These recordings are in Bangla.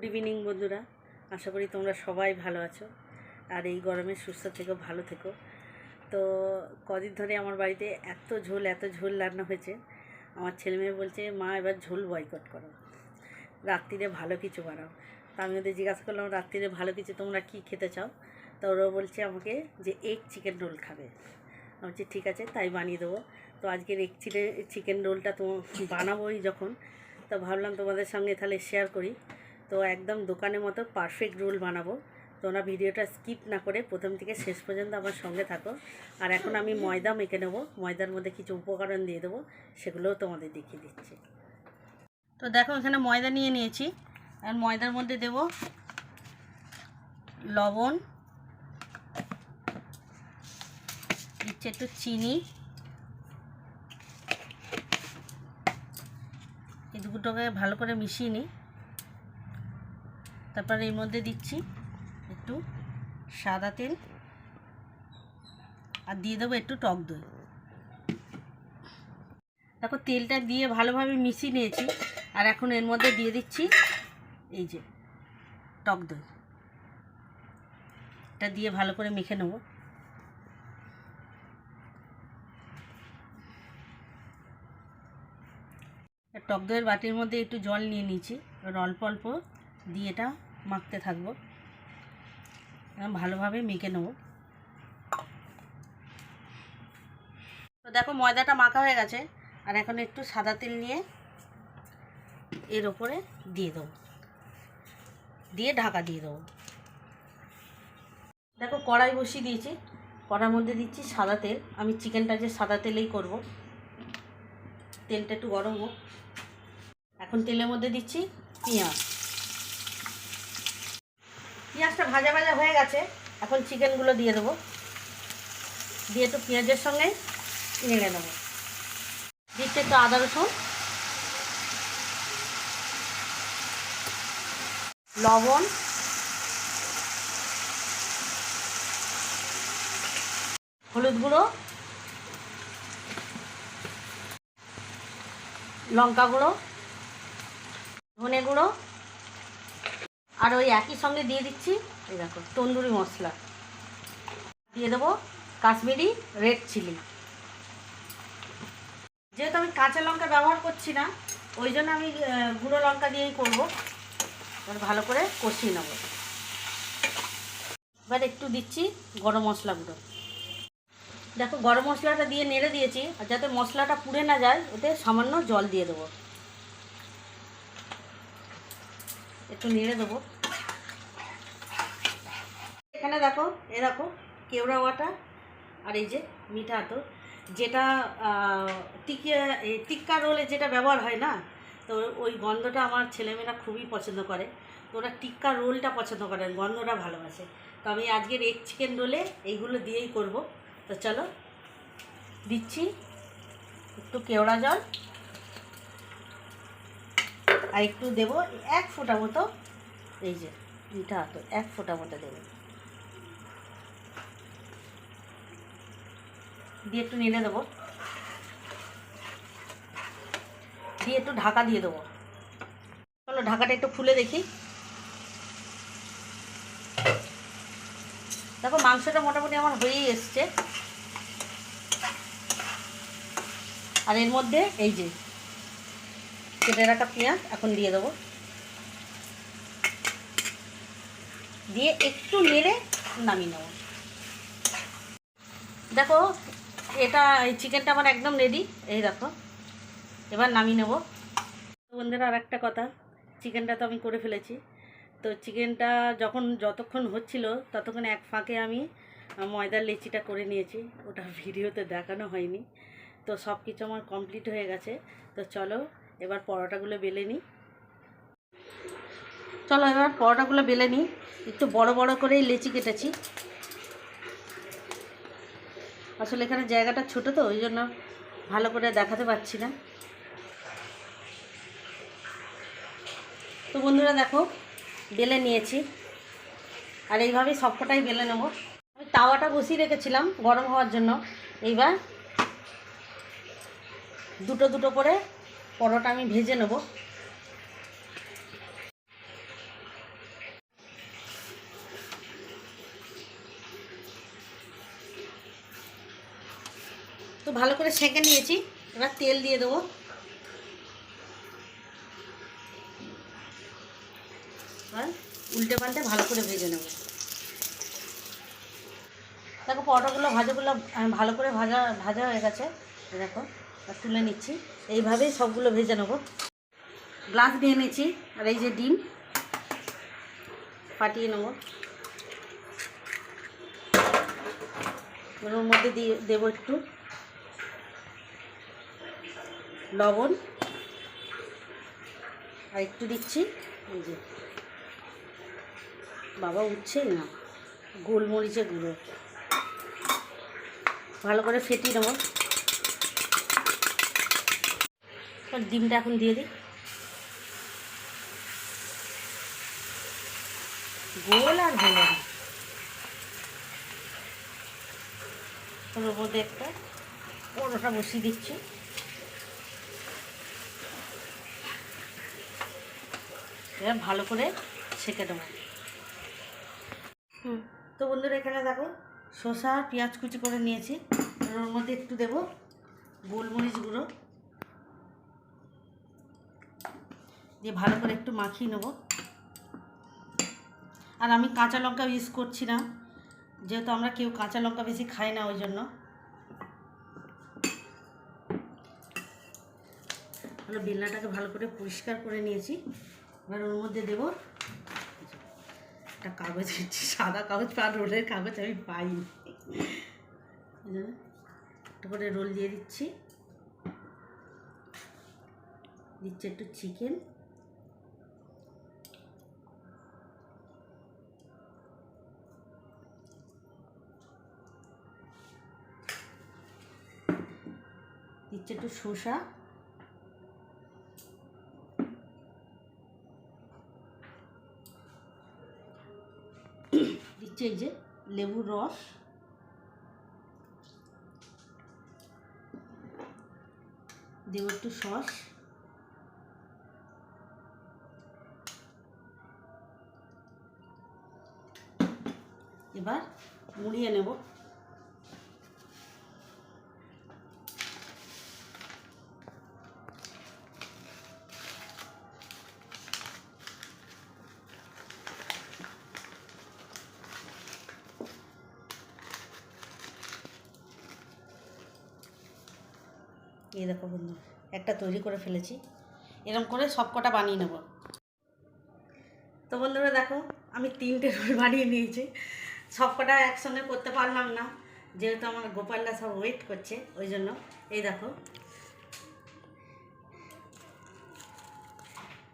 গুড ইভিনিং বন্ধুরা। আশা করি তোমরা সবাই ভালো আছো আর এই গরমে সুস্থ থেকো, ভালো থেকো। তো কদিন ধরে আমার বাড়িতে এত ঝোল এত ঝোল রান্না হয়েছে। আমার ছেলেমেয়ে বলছে, মা, এবার ঝোল বয়কট করো। রাত্রিরে ভালো কিছু বানাও। তা আমি ওদের জিজ্ঞাসা করলাম, রাত্রিরে ভালো কিছু তোমরা কি খেতে চাও? তো ওরা বলছে আমাকে যে এগ চিকেন রোল খাবে। আমি বলছি, ঠিক আছে, তাই বানিয়ে দেবো। তো আজকের চিলে চিকেন রোলটা তো বানাবোই যখন। তো ভাবলাম তোমাদের সঙ্গে তাহলে শেয়ার করি। তো একদম দোকানের মতো পারফেক্ট রোল বানাবো। তো তোমরা ভিডিওটা স্কিপ না করে প্রথম থেকে শেষ পর্যন্ত আমার সঙ্গে থাকো। আর এখন আমি ময়দা মেখে নেব। ময়দার মধ্যে কিছু উপকরণ দিয়ে দেবো, সেগুলোও তোমাদের দেখিয়ে দিচ্ছি। তো দেখো, এখানে ময়দা নিয়ে নিয়েছি। আর ময়দার মধ্যে দেব লবণ, দিচ্ছে একটু চিনি। এই দুটোকে ভালো করে মিশিয়ে নিই। তারপর এর মধ্যে দিচ্ছি একটু সাদা তেল আর দিয়ে দেবো একটু টক দই। দেখো তেলটা দিয়ে ভালোভাবে মিশিয়ে নিয়েছি আর এখন এর মধ্যে দিয়ে দিচ্ছি এই যে টক দই। এটা দিয়ে ভালো করে মেখে নেব। টক দইয়ের বাটির মধ্যে একটু জল নিয়ে নিয়েছি অল্প অল্প দিয়ে এটা মাখতে থাকব। ভালোভাবে মেখে নেব। তো দেখো ময়দাটা মাখা হয়ে গেছে, আর এখন একটু সাদা তেল নিয়ে এর ওপরে দিয়ে দেবো। দিয়ে ঢাকা দিয়ে দেবো। দেখো কড়াই বসিয়ে দিয়েছি, কড়ার মধ্যে দিচ্ছি সাদা তেল। আমি চিকেনটা যে সাদা তেলেই করব। তেলটা একটু গরম হোক। এখন তেলের মধ্যে দিচ্ছি পেঁয়াজ। পেঁয়াজটা ভাজা ভাজা হয়ে গেছে, এখন চিকেনগুলো দিয়ে দেবো। দিয়ে একটু পেঁয়াজের সঙ্গে নেড়ে নেব। দিচ্ছে একটু আদা রসুন, লবণ, হলুদ গুঁড়ো, লঙ্কা গুঁড়ো, ধনে গুঁড়ো আর ওই একই সঙ্গে দিয়ে দিচ্ছি, এই দেখো, তন্দুরি মশলা। দিয়ে দেবো কাশ্মীরি রেড চিলি যেহেতু আমি কাঁচা লঙ্কা ব্যবহার করছি না, ওই জন্য আমি গুঁড়ো লঙ্কা দিয়েই করব। ভালো করে কষিয়ে নেব। এবার একটু দিচ্ছি গরম মশলা গুঁড়ো। দেখো, গরম মশলাটা দিয়ে নেড়ে দিয়েছি, আর যাতে মশলাটা পুড়ে না যায় ওতে সামান্য জল দিয়ে দেবো। একটু নেড়ে দেবো। এখানে দেখো, এ দেখো, কেওড়া ওয়াটা আর এই যে মিঠা আতো যেটা টিকিয়া টিক্কা রোলে যেটা ব্যবহার হয় না, তো ওই গন্ধটা আমার ছেলেমেয়েরা খুবই পছন্দ করে। তো ওরা টিক্কা রোলটা পছন্দ করে, গন্ধটা ভালোবাসে। তো আমি আজকের এগ চিকেন রোলে এইগুলো দিয়েই করব। তো চলো, দিচ্ছি একটু কেওড়া জল। আর একটু দেবো এক ফোঁটা মতো, এই যে মিঠা আতো এক ফোঁটা মতো দেবো। দিয়ে একটু নেড়ে দেবো। দিয়ে একটু ঢাকা দিয়ে দেবো। চলো ঢাকাটা একটু খুলে দেখি। দেখো মাংসটা মোটামুটি আমার হয়েই এসছে। আর এর মধ্যে এই যে কেটে রাখা পেঁয়াজ এখন দিয়ে দেবো। দিয়ে একটু নেড়ে নামিয়ে নেব। দেখো, এটা, এই চিকেনটা আমার একদম রেডি এই দেখো, এবার নামিয়ে নেব। বন্ধুরা আর একটা কথা, চিকেনটা তো আমি করে ফেলেছি। তো চিকেনটা যখন, যতক্ষণ হচ্ছিল, ততক্ষণ এক ফাঁকে আমি ময়দার লেচিটা করে নিয়েছি। ওটা ভিডিওতে দেখানো হয়নি। তো সব কিছু আমার কমপ্লিট হয়ে গেছে। তো চলো এবার পরোটাগুলো বেলে নিই। চলো এবার পরোটাগুলো বেলে নিই। একটু বড় বড় করেই লেচি কেটেছি। আসলে এখানে জায়গাটা ছোট তো, ওই জন্য ভালো করে দেখাতে পারছি না। তো বন্ধুরা দেখো, বেলে নিয়েছি। আর এইভাবেই সবকটাই বেলে নেব। আমি তাওয়াটা বসিয়ে রেখেছিলাম গরম হওয়ার জন্য। এইবার দুটো দুটো করে পরোটা আমি ভেজে নেব। তো ভালো করে সেঁকে নিয়েছি, এবার তেল দিয়ে দেবো। উল্টে পাল্টে ভালো করে ভেজে নেব। দেখো পরোটাগুলো ভাজাগুলো, ভালো করে ভাজা ভাজা হয়ে গেছে, দেখো। তুলে নিচ্ছি। এইভাবেই সবগুলো ভেজে নেব। গ্লাস নিয়ে নিয়েছি, আর এই যে ডিম, ফাটিয়ে নেব। ওর মধ্যে দিয়ে দেবো একটু লবণ, আর একটু দিচ্ছি, এই যে। বাবা উঠছেই না, গোলমরিচের গুঁড়ো। ভালো করে ফেটিয়ে নেব এবার ডিমটা এখন দিয়ে দিই। গোল আর হলো ওর মধ্যে একটা পরোটা বসিয়ে দিচ্ছি। এবার ভালো করে ছেঁকে দেবো হুম। তো বন্ধুরা এখানে দেখো শসা পেঁয়াজ কুচি করে নিয়েছি। ওর মধ্যে একটু দেবো গোলমরিচ গুঁড়ো। দিয়ে ভালো করে একটু মাখিয়ে নেব। আর আমি কাঁচা লঙ্কা ইউজ করছি না, যেহেতু আমরা কেউ কাঁচা লঙ্কা বেশি খাই না ওই জন্য। ভালো বেলনাটাকে ভালো করে পরিষ্কার করে নিয়েছি। এবার ওর মধ্যে দেবো একটা কাগজ দিচ্ছি সাদা কাগজ বা রোলের কাগজ আমি পাইনি। একটা করে রোল দিয়ে দিচ্ছি। দিচ্ছি একটু চিকেন। দিচ্ছে একটু শসা। দিচ্ছে এই যে লেবুর রস। দেবো একটু সস। এবার মুড়িয়ে নেব। এই দেখো বন্ধু, একটা তৈরি করে ফেলেছি। এরকম করে সব কটা বানিয়ে নেব। তো বন্ধুরা দেখো, আমি তিনটে রোল বানিয়ে নিয়েছি। সব কটা একসঙ্গে করতে পারলাম না, যেহেতু আমার গোপালরা সব ওয়েট করছে, ওই জন্য। এই দেখো।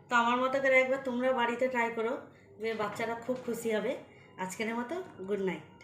তো আমার মতো করে একবার তোমরা বাড়িতে ট্রাই করো, যে বাচ্চারা খুব খুশি হবে। আজকের মতো গুড নাইট